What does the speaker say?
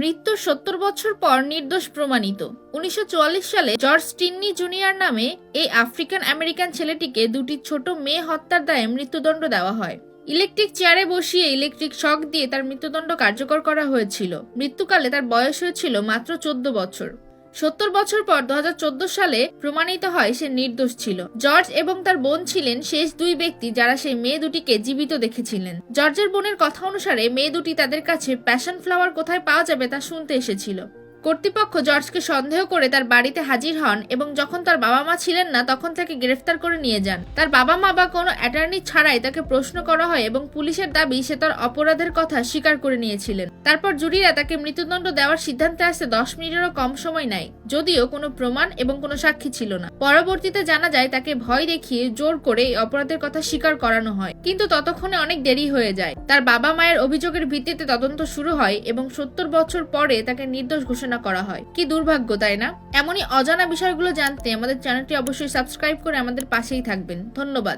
মৃত্যুর সত্তর বছর পর নির্দোষ প্রমাণিত। উনিশশো চুয়াল্লিশ সালে জর্জ টিন্নি জুনিয়র নামে এই আফ্রিকান আমেরিকান ছেলেটিকে দুটি ছোট মেয়ে হত্যার দায়ে মৃত্যুদণ্ড দেওয়া হয়। ইলেকট্রিক চেয়ারে বসিয়ে ইলেকট্রিক শক দিয়ে তার মৃত্যুদণ্ড কার্যকর করা হয়েছিল। মৃত্যুকালে তার বয়স হয়েছিল মাত্র চোদ্দ বছর। সত্তর বছর পর দু হাজার চোদ্দ সালে প্রমাণিত হয় সে নির্দোষ ছিল। জর্জ এবং তার বোন ছিলেন শেষ দুই ব্যক্তি যারা সেই মেয়ে দুটিকে জীবিত দেখেছিলেন। জর্জের বোনের কথা অনুসারে মেয়ে দুটি তাদের কাছে প্যাশন ফ্লাওয়ার কোথায় পাওয়া যাবে তা শুনতে এসেছিল। কর্তৃপক্ষ জর্জকে সন্দেহ করে তার বাড়িতে হাজির হন এবং যখন তার বাবা মা ছিলেন না, তখন তাকে গ্রেফতার করে নিয়ে যান। তার বাবা মা বা কোনো অ্যাটর্নি ছাড়াই তাকে প্রশ্ন করা হয় এবং পুলিশের দাবি সে তার অপরাধের কথা স্বীকার করে নিয়েছিলেন। তারপর জুরিরা তাকে মৃত্যুদণ্ড দেওয়ার সিদ্ধান্তে আসতে দশ মিনিটেরও কম সময় নেয়, যদিও কোনো প্রমাণ এবং কোনো সাক্ষী ছিল না। পরবর্তীতে জানা যায়, তাকে ভয় দেখিয়ে জোর করে এই অপরাধের কথা স্বীকার করানো হয়। কিন্তু ততক্ষণে অনেক দেরি হয়ে যায়। তার বাবা মায়ের অভিযোগের ভিত্তিতে তদন্ত শুরু হয় এবং সত্তর বছর পরে তাকে নির্দোষ ঘোষণা করা হয়। কি দুর্ভাগ্য, তাই না? এমনই অজানা বিষয়গুলো জানতে আমাদের চ্যানেলটি অবশ্যই সাবস্ক্রাইব করে আমাদের পাশেই থাকবেন। ধন্যবাদ।